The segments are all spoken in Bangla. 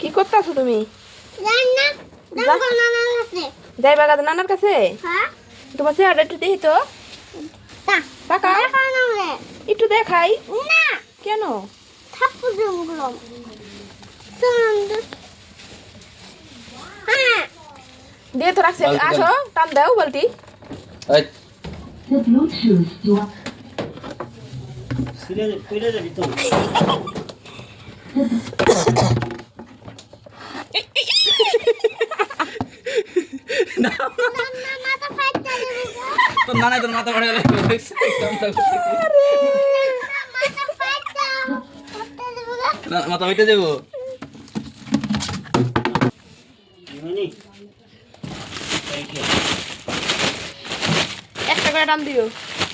কি করতেছো তুমি? যাই বাগাদ নানার কাছে? হ্যাঁ। তোমার চেহারাটা একটু দেখি তো। একটু দেখাই। না। কেন? হ্যাঁ। দিয়ে তো রাখছে। আসো টান দাও বালতি। ফিরে ফিরে যাবি তো নানা মাথা ফাইটা দেবো তোর নানা তোর মাথা ফাইটা হইতে যাব একটা করে টান দিও।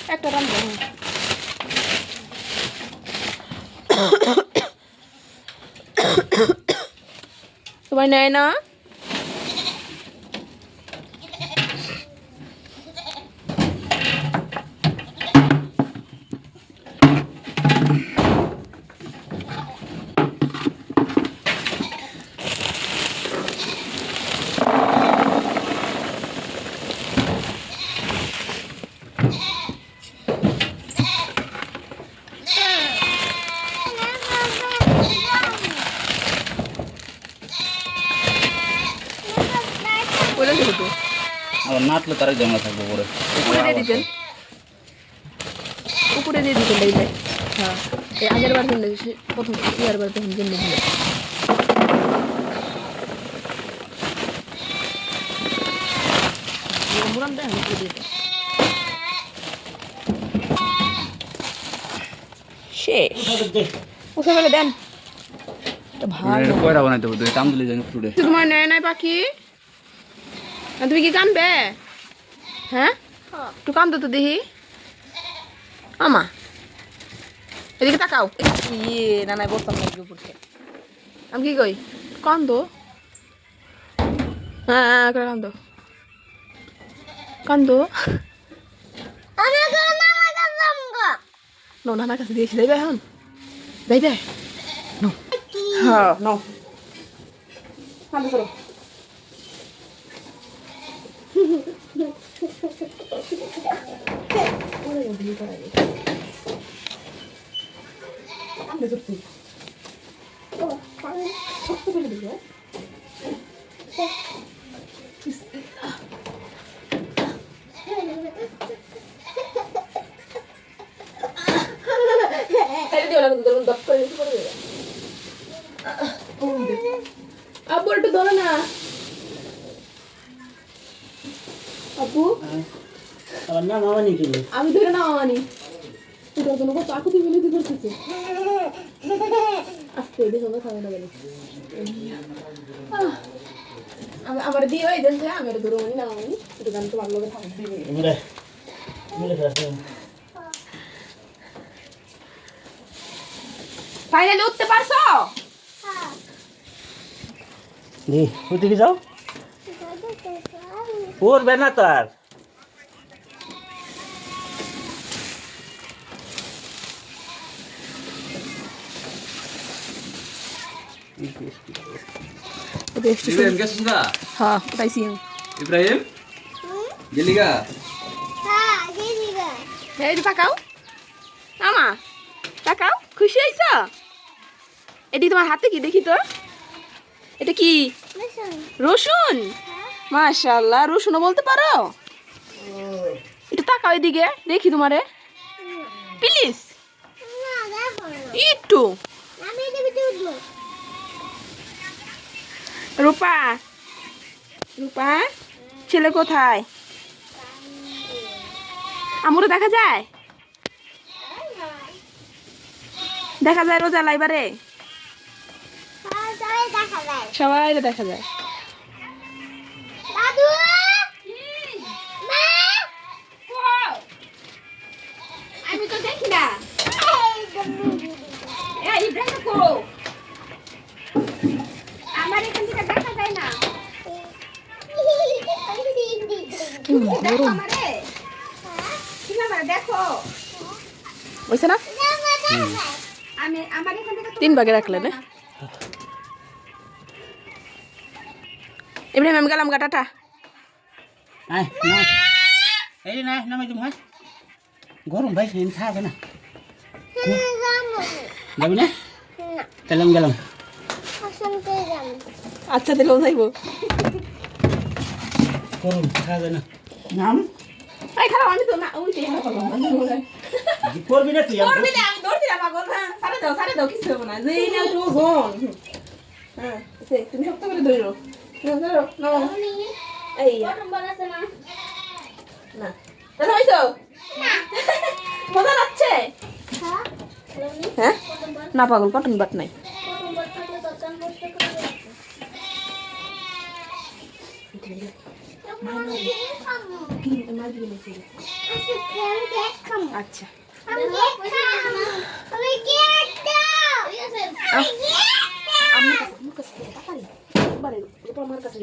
একটা টান দাও। তোমার নেয় না? বলে দেবো তো। আবার নাচলে তার জমা থাকব পরে। উপরে দিয়ে দিতেন। উপরে দিয়ে দিতেন দেখবে হ্যাঁ এই আগের বার জন্য প্রথম ইয়ার বার তখন জন্য দিলে মুরাম দেন উপরে দিয়ে দেন। শেষ। উঠে ফেলে দেন। ভালো। কয়রা বানাইতে হবে তুই? কাম দিলে জানি ফুটে তোমার নেয় নাই পাখি? তুমি কি কানবে হ্যাঁ? একটু কান্দো তো দেখি। আমা। এদিকে তাকাও। ইয়ে না নাই বসতাম না উপর থেকে আমি কি কই? কান্দো হ্যাঁ হ্যাঁ করে কান্দো কান্দো নো নানার কাছে দিয়েছি যাইবে এখন। যাইবে? নো। হ্যাঁ নো। কান্দো করো ছেড়ে দিও না কিন্তু দপ করে কিছু করে দেবে আপু একটু ধরো না আপু আবার না মামা নিয়ে কিনবে আমি ধরে না আনি তোর জন্য কত আকুতি মিনতি করতেছে আস্তে দেখো না খাবে না গেলে আমার দিয়ে ওই দেন যে আমি ধরো না আমি একটু গান তোমার লগে থাকবে এবারে মিলে ফেলছে ফাইনালি উঠতে পারছ? দি ওদিকে যাও। পড়বে না তো আর। ইব্রাহিম না? হ্যাঁ ইব্রাহিম? হ্যাঁ দিদি এই তাকাও। আমা তাকাও খুশি হয়েছ? এটি তোমার হাতে কি? দেখি তো। এটা কি? রসুন? মাশাল্লাহ রসুনও বলতে পারো? একটু তাকাও এদিকে দেখি তোমারে। প্লিজ। একটু। এটা রূপা রূপা ছেলে কোথায়? আমুরে দেখা যায়? দেখা যায় রোজা লাইবারে? হ্যাঁ সবাই দেখা যায়। বুঝছে না? আমি আমার এখান থেকে তিন ভাগে রাখলে না। ইব্রাহিম আমি গেলাম গা টাটা। আয় না এই না নামে তুমি গরম ভাই সেদিন খাবে না? যাবি না? তাহলে আমি গেলাম। আচ্ছা দিলেও যাইব। গরম খাবে না? নাম? এই খারাপ আমি তো না উল্টে হারা করলাম করবি না তুই করবি না আমি ধরছি না পাগল হ্যাঁ সারে দাও সারে দাও কিছু হবে না। যে না একটু ওজন হ্যাঁ তুমি শক্ত করে ধরো। ধরো নাও। এই না। দাদা হইছো? মজা লাগছে? হ্যাঁ? না পাগল কটন বাট নাই। আচ্ছা আমার কাছে আমার কাছে আমার কাছে